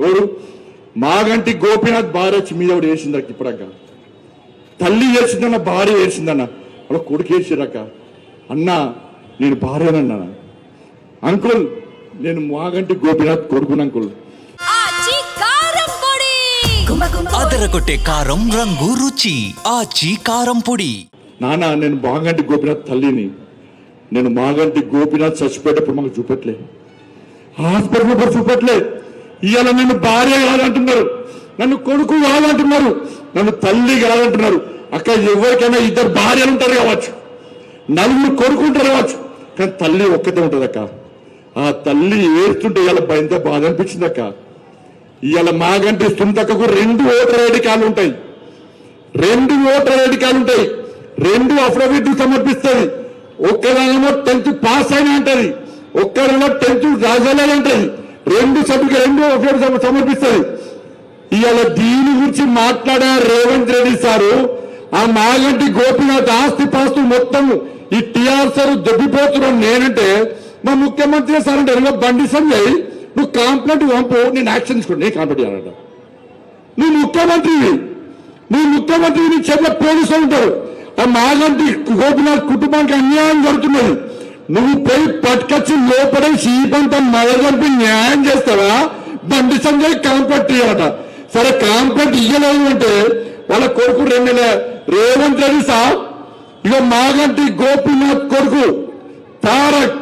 ఎవరు? మాగంటి గోపీనాథ్ భార్య వచ్చి మీద ఒకటి వేసిందక్క ఇప్పుడక్క. తల్లి వేసిందన్న భార్య వేసిందన్న వాళ్ళ కొడుకు వేసిరక్క అన్న నేను భార్యనన్నా అంకుల్ నేను మాగంటి గోపీనాథ్ కొడుకును అంకుల్. అదరగొట్టే కారం రంగు రుచి. ఆచి కారం పొడి. నాన్న నేను మాగంటి గోపీనాథ్ తల్లిని. నేను మాగంటి గోపీనాథ్ చచ్చిపోయేటప్పుడు మాకు చూపెట్లే. హాస్పిటల్ కూడా చూపెట్లే. ఇవాళ నన్ను భార్య కాదంటున్నారు. నన్ను కొడుకు కాదంటున్నారు. నన్ను తల్లి కాదంటున్నారు. అక్కడ ఎవరికైనా ఇద్దరు భార్యలు ఉంటారు కావచ్చు. నలుగురు కొడుకు ఉంటారు కావచ్చు. కానీ తల్లి ఒక్కతే ఉంటుంది అక్క. ఆ తల్లి ఏడుతుంటే ఇవాళ ఎంత బాధ అనిపించింది అక్క. ఇవాళ మాగంటి సుంతకకు రెండు ఓటర్ ఐడి కార్డులు ఉంటాయి. రెండు ఓటర్ ఐడి కార్డులు ఉంటాయి. రెండు అఫిడవిట్లు సమర్పిస్తుంది. ఒక్కదానిలో టెన్త్ పాస్ అయిన అంటది. ఒక్కరిలో టెన్త్ రాజాలని అంటది. రెండు సభ్యులు రెండు అఫిడవిట్ సమర్పిస్తుంది. ఇవాళ దీని గురించి మాట్లాడే రేవంత్ రెడ్డి సారు? ఆ మాగంటి గోపినాథ్ ఆస్తి పాస్తు మొత్తం ఈ టిఆర్ఎస్ దొబ్బిపోతున్నాడు నేనంటే మా ముఖ్యమంత్రి సార్ అంటే "ఇదిగో బండి సంజయ్ నువ్వు కాంప్లైంట్ పంపు నేను యాక్షన్ తీసుకోండి నేను కాంప్లైంట్ చేయాలంట. నువ్వు ముఖ్యమంత్రివి. నువ్వు ముఖ్యమంత్రి నీ చేతిలో పోలీసులు ఉంటారు. ఆ మాగంటి గోపినాథ్ కుటుంబానికి అన్యాయం జరుగుతున్నది. నువ్వు పోయి పట్టుకొచ్చి లోపడేసి ఈ పంట మరగంపి న్యాయం చేస్తావా? బండి సంజయ్ కాంప్లైంట్ ఇవ్వట సరే కాంప్లైంట్ ఇయ్యలేదు అంటే వాళ్ళ కొడుకు రెండు నెల రేవంత్ రెడ్డి సార్ ఇక మాగంటి గోపీనాథ్ కొడుకు తారక్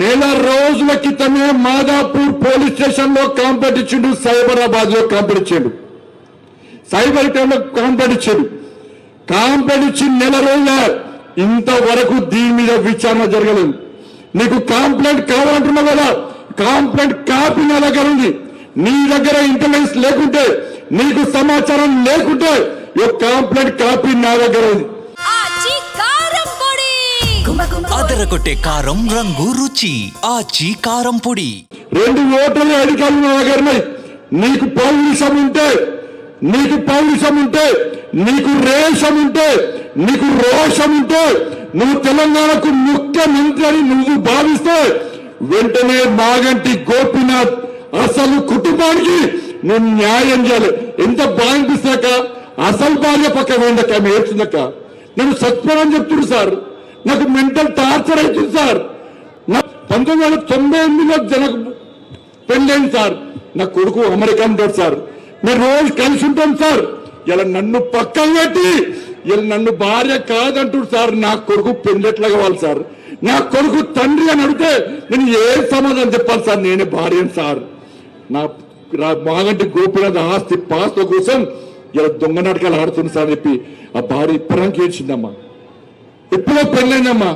నెల రోజుల క్రితమే మాదాపూర్ పోలీస్ స్టేషన్లో కాంప్లైంట్ ఇచ్చిండు సైబరాబాద్లో కాంప్లైంట్ ఇచ్చిండు. సైబర్ టైంలో కాంప్లైంట్ ఇచ్చాడు. కాంప్లైంట్ ఇచ్చి నెల రోజుల ఇంతవరకు దీని మీద విచారణ జరగలేదు. నీకు కాంప్లైంట్ కావాలంటున్నావు కదా? కాంప్లైంట్ కాపీ నా దగ్గర ఉంది. నీ దగ్గర ఇంటెలిజెన్స్ లేకుంటే నీకు సమాచారం లేకుంటే ఈ కాంప్లైంట్ కాపీ నా దగ్గర ఉంది. అదరగొట్టే కారం రంగు రుచి. ఆచి కారం పొడి. రెండు ఓటర్ల అధికారులు నా దగ్గర నీకు పౌరుషం ఉంటే నీకు పౌరుషం ఉంటే నీకు రేషం ఉంటే నీకు రోషం ఉంటే నువ్వు తెలంగాణకు ముఖ్యమంత్రి అని నువ్వు భావిస్తే వెంటనే మాగంటి గోపీనాథ్ అసలు కుటుంబానికి నువ్వు న్యాయం చేయాలి. ఎంత బాగనిపిస్తాక అసలు భార్య పక్క వేయండక్క ఆమె ఏడ్చిందక్క? నన్ను సత్పరం చెప్తున్నారు సార్. నాకు మెంటల్ టార్చర్ అవుతుంది సార్. నా పంతొమ్మిది వందల తొంభై ఎనిమిదిలో జనకు పెళ్ళైంది సార్. నా కొడుకు అమెరికా ఉంటాడు సార్. మేము రోజు కలిసి ఉంటాం సార్. ఇలా నన్ను పక్కన పెట్టి ఇలా నన్ను భార్య కాదంటుడు సార్. నా కొడుకు పెళ్ళెట్లా కావాలి సార్. నా కొడుకు తండ్రి అని అడిగితే నేను ఏ సమాధానం చెప్పాలి సార్? నేనే భార్యను సార్. నా నా మాగంటి గోపినాథ్ ఆస్తి పాస్త కోసం ఇలా దొంగ నాటకాలు ఆడుతుంది సార్ చెప్పి ఆ భార్య ఇప్పడానికి ఏడ్చిందమ్మా. ఎప్పుడో పెళ్ళైందమ్మా.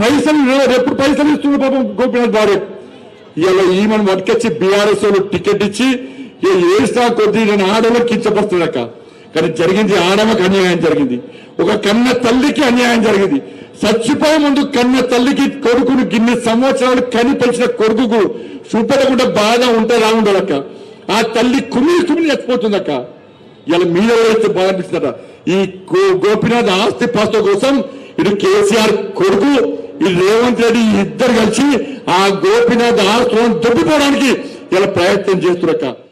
పైసలు ఎప్పుడు పైసలు ఇస్తుంది పాపం గోపినాథ్ భార్య. ఇలా ఈమెను పట్టుకొచ్చి బీఆర్ఎస్ వాళ్ళు టికెట్ ఇచ్చి ఏస్తా కొద్దీ నేను ఆడలో కించపరుస్తున్నాక కానీ జరిగింది ఆడవకు అన్యాయం జరిగింది. ఒక కన్న తల్లికి అన్యాయం జరిగింది. చచ్చిపోయే ముందు కన్న తల్లికి కొడుకును గిన్నె సంవత్సరాలు కని పెంచిన కొడుకుకు చూపెట్టకుండా బాధ ఉంటుందా ఉండదక్క ఆ తల్లి కుమిలి కుమిలి చచ్చిపోతుందక్క. ఇలా మీద వేస్తే బాధ అనిపిస్తుందట? ఈ గోపినాథ్ ఆస్తి పాస్త కోసం ఇటు కేసీఆర్ కొడుకు ఈ రేవంత్ రెడ్డి ఇద్దరు కలిసి ఆ గోపినాథ్ ఆస్తులను దొబ్బిపోవడానికి ఇలా ప్రయత్నం చేస్తున్నక్క.